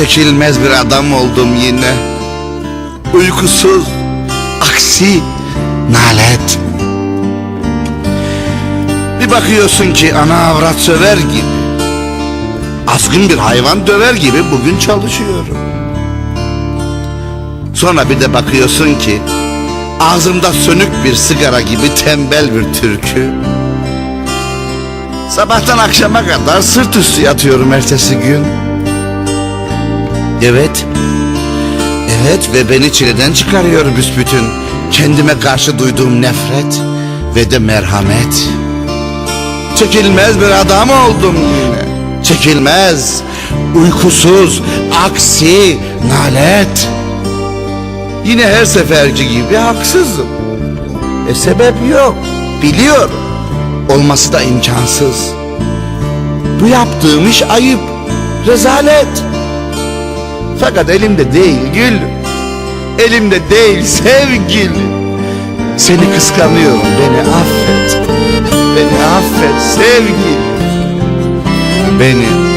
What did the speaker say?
Çekilmez bir adam oldum yine. Uykusuz, aksi, nalet. Bir bakıyorsun ki ana avrat söver gibi. Azgın bir hayvan döver gibi bugün çalışıyorum. Sonra bir de bakıyorsun ki ağzımda sönük bir sigara gibi tembel bir türkü. Sabahtan akşama kadar sırt üstü yatıyorum ertesi gün. Evet. Evet ve beni çileden çıkarıyor büsbütün. Kendime karşı duyduğum nefret ve de merhamet. Çekilmez bir adam oldum yine. Çekilmez, uykusuz, aksi, nalet. Yine her seferki gibi haksızım. E sebep yok, biliyorum. Olması da imkansız. Bu yaptığım iş ayıp, rezalet. Fakat elimde değil gül. Elimde değil sevgilim. Seni kıskanıyorum, beni affet. Beni affet sevgilim. Beni